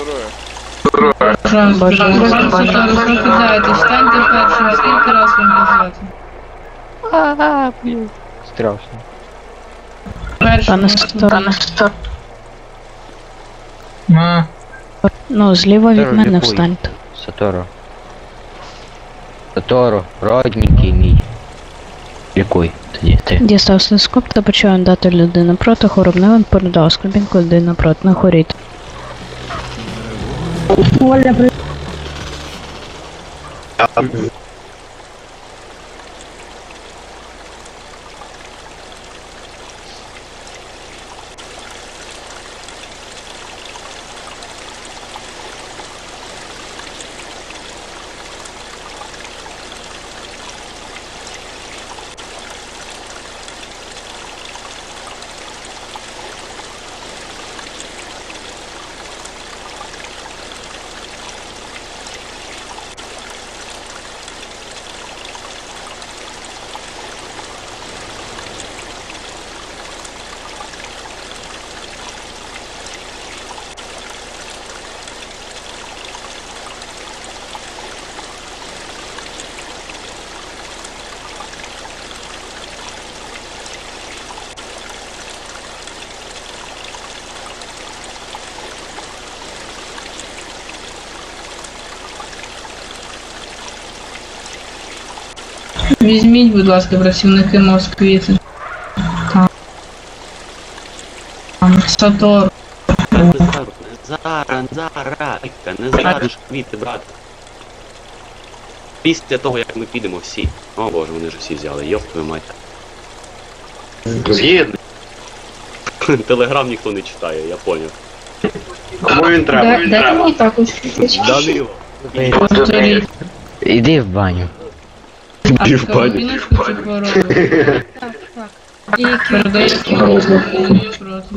Бажаю здоров'я. Бажаю. Розповідайте, першим, скільки раз вам казати? А, блін. Страшно. Першим. Пане Ну, зліва від мене встаньте. Саторо. Саторо, родненький мій. Лікуй тоді ти. Дістав стескоп та почав дати людину проти хоробневин передав скрипінку людина проти на хоріт. Візьміть, будь ласка, працівники Москвіти. Там Сатор. Зара, Зара, не зараз квіти, брат. Після того, як ми підемо всі. О боже, вони ж всі взяли, йоп твою мать. Згідно. Телеграм ніхто не читає, я поняв. Кому він треба? Кому він треба? Данило. Іди в баню. Іди в баню. Так, так. І Передається людині проти.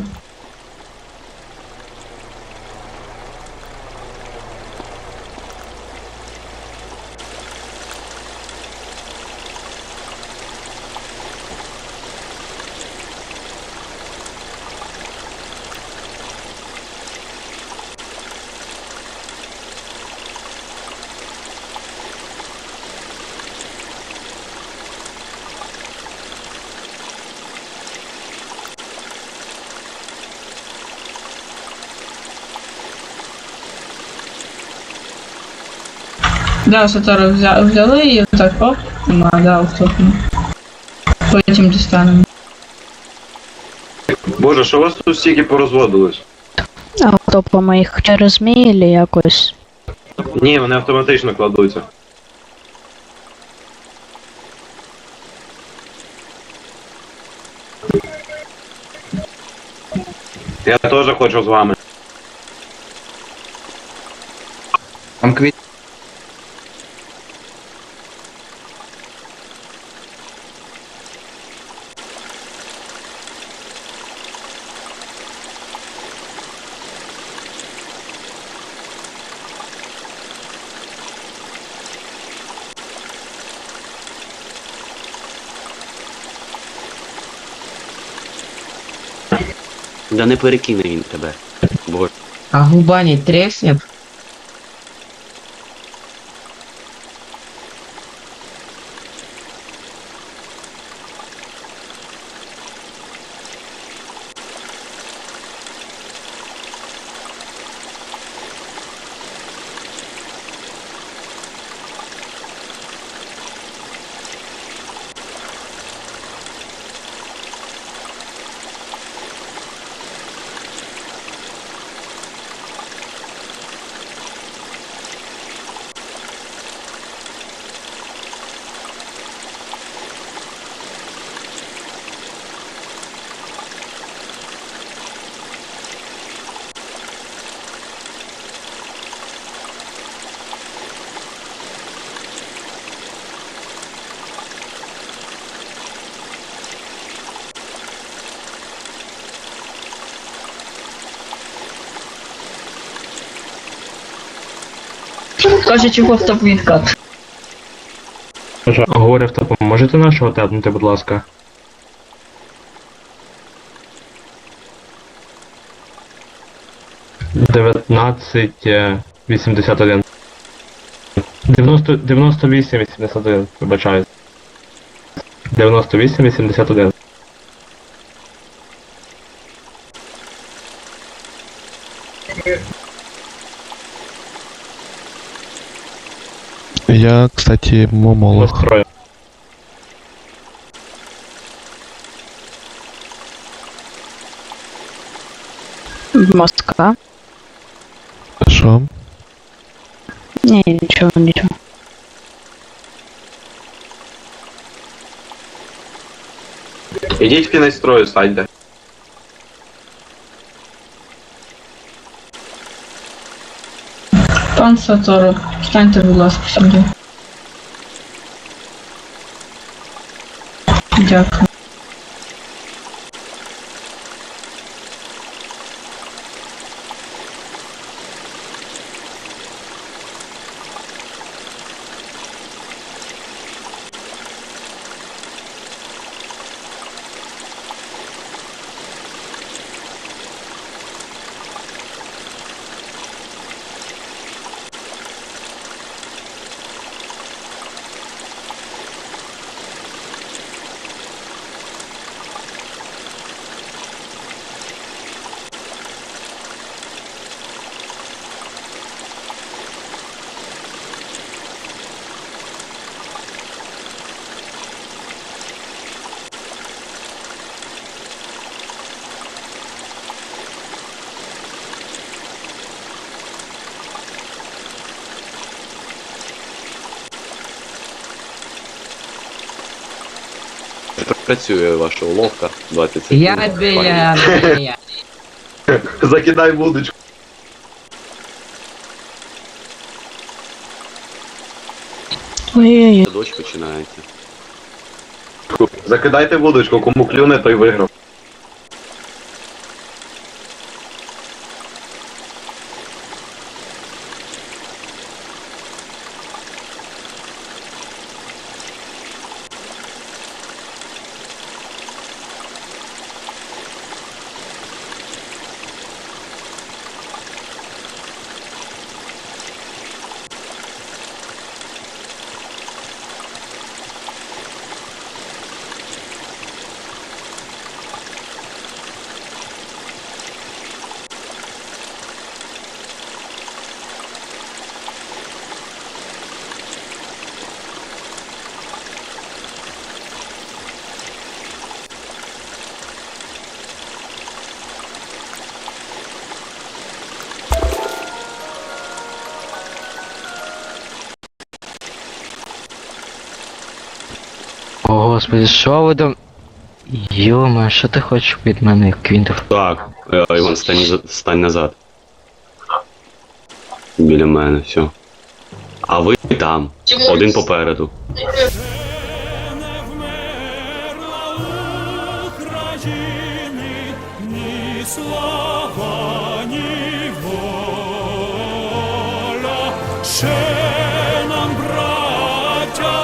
Да, Сатора взя, взяли і так оп, нема, да, автопну. Потім дістанемо. Боже, що у вас тут стільки порозводилось? Автопами їх через мілі якось. Ні, вони автоматично кладуться. Я теж хочу з вами. там квіт. Да не перекине він тебе. Боже. А губа не треснет? Каже, чого стоп відкат. Говорю автопом, можете нашого тепнути, будь ласка? 1981. 90, 98 81, вибачаю. 98 81. Я, кстати, момолог. Настрою. Москва. Що? Ні, нічого, нічого. Ідіть в кінець строю, Пан Саторо, встаньте, будь ласка, сюди. Дякую. Працює ваша уловка 20 секунд. Я біля. біля. Закидай вудочку. Ой-ой-ой. Дощ починається. Закидайте вудочку, кому клюне, той виграв. О, господи, що ви там... Йома, що ти хочеш від мене, Квінтов? Так, е, Іван, стань, за- стань назад. Біля мене, все. А ви там. Один попереду. ні слава, ні воля. Ще нам, браття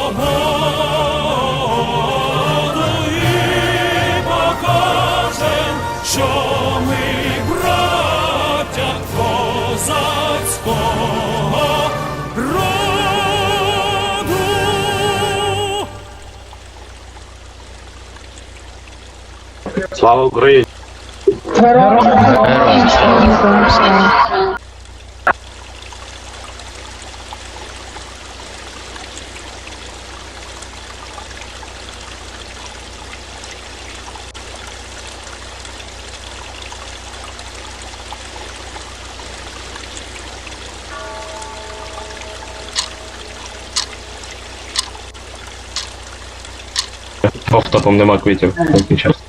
роду. Слава Україні! Героям слава. Офтопом нема квітів. Такий час.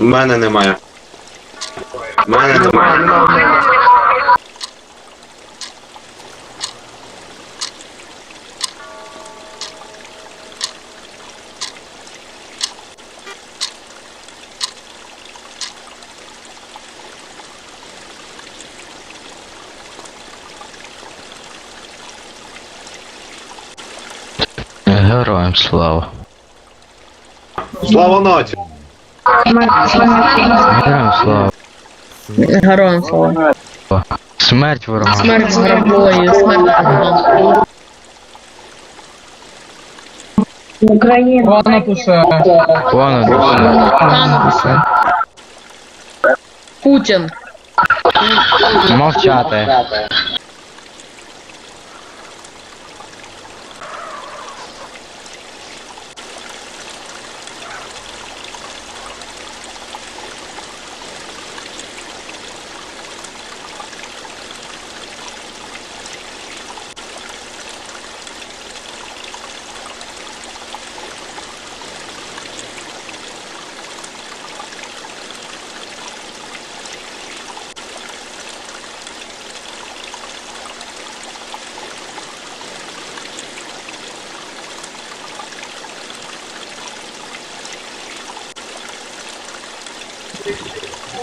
В мене немає. В мене немає. Героям слава. Слава нації! Героям слава. Героям слава. Смерть ворогам. Смерть з грабою, смерть ворогам. Вона пише. Понад усе. Пану пише. Путін. Мовчати.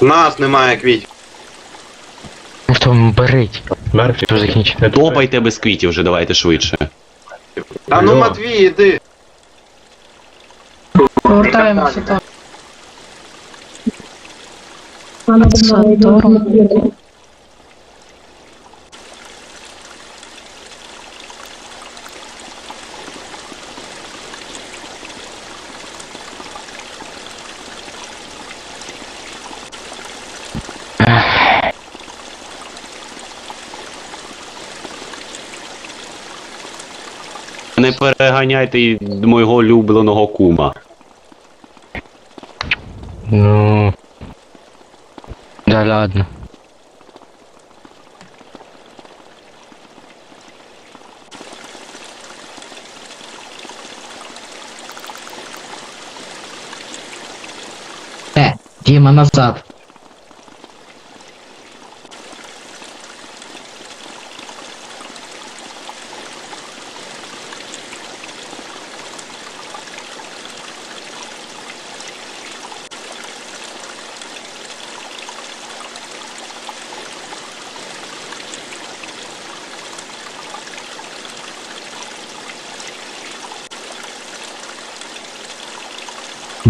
Нас немає квітів. Ну тому беріть. Мерфі. Що закінчити? Топайте без квітів вже, давайте швидше. Та ну Алло. Матвій, іди. Повертаємося там. Санторум. Не переганяйте мого улюбленого кума. Ну. Да ладно. Е, Діма назад.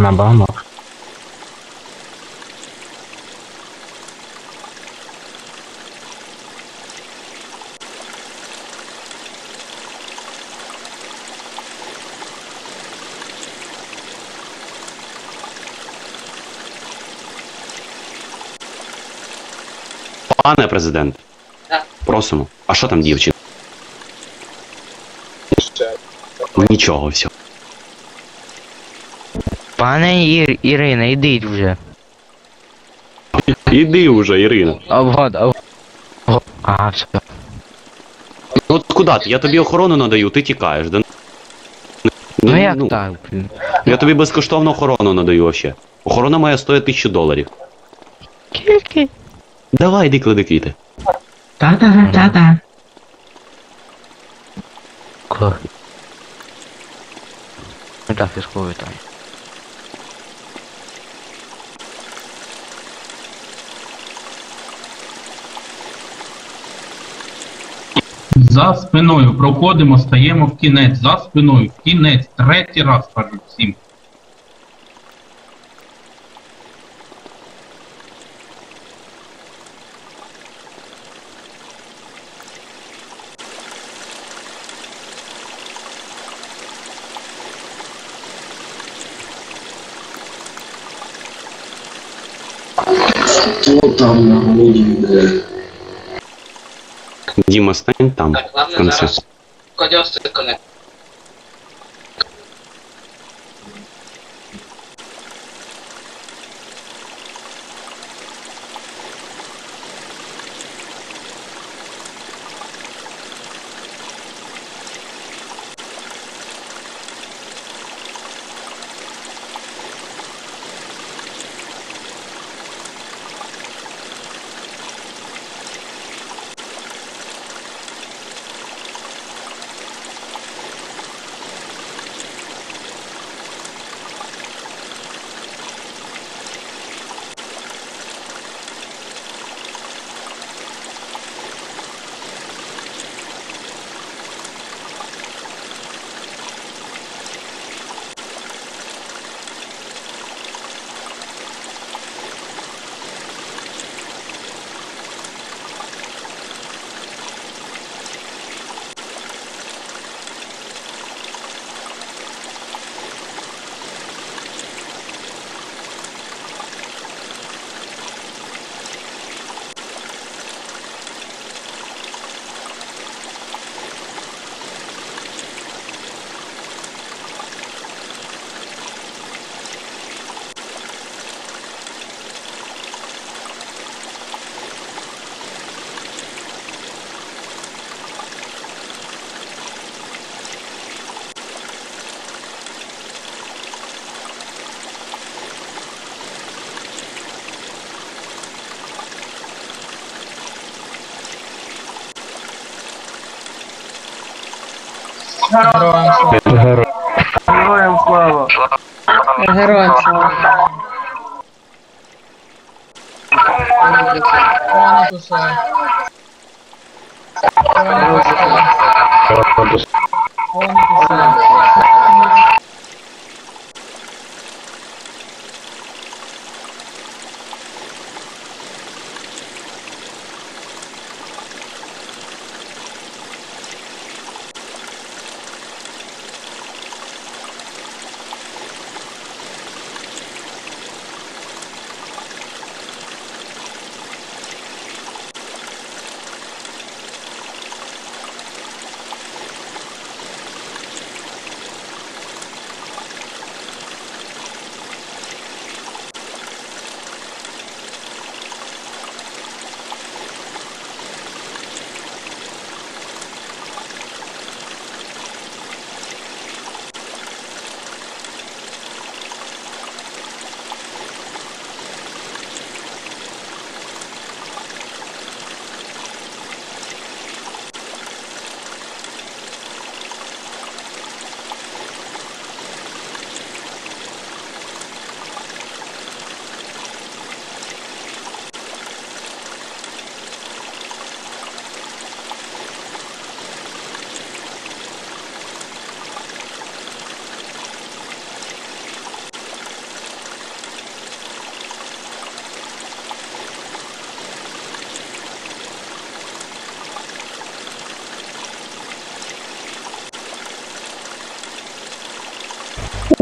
На бамах. Пане президент. Просимо. А що там дівчина? Нічого, все. Пане Ір... Ірина, ідіть вже. Іди вже, Ірина. А вот, а. А, все. Ну от куди ти? Я тобі охорону надаю, ти тікаєш. Да? Ну як так, блін? Я тобі безкоштовну охорону надаю вообще. Охорона моя стоїть тисячу доларів. Скільки? Давай, іди клади квіти. Та-та-та-та. Ко- Так, військовий вітаю. За спиною проходимо, стаємо в кінець, за спиною, в кінець, третій раз кажу всім. Діма, стань там, в конце. Героям слава. Героям слава. Героям слава. Пане Кусай. Пане Кусай. Пане Кусай.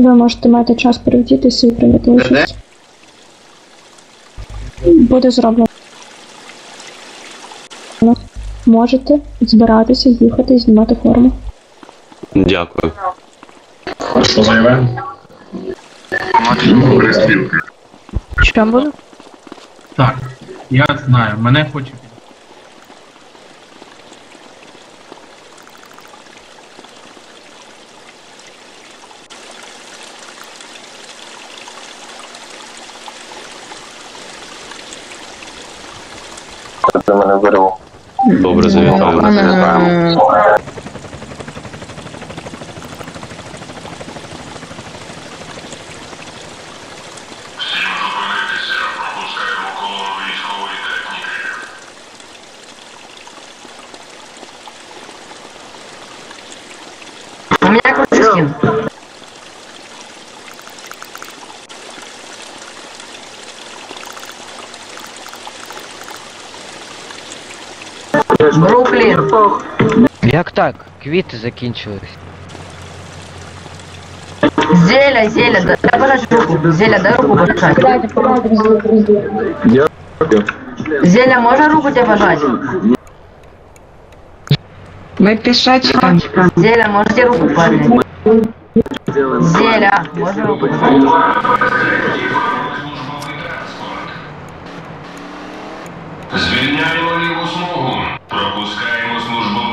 Ви можете мати час перевдітися і прийняти участь. Буде зроблено. Можете збиратися, їхати, знімати форму. Дякую. Що заявляємо? Що буду? Так, я знаю, мене хоче. Бруклін. Як так? Квіти закінчились. Зеля, Зеля, дай пожать руку. Зеля, дай руку пожать. Зеля, можно руку тебе пожать? Ми пішачка. Зеля, можете руку поднять? Зеля, можно руку пожать? Звільняємо ліву смугу. Пропускаємо службовий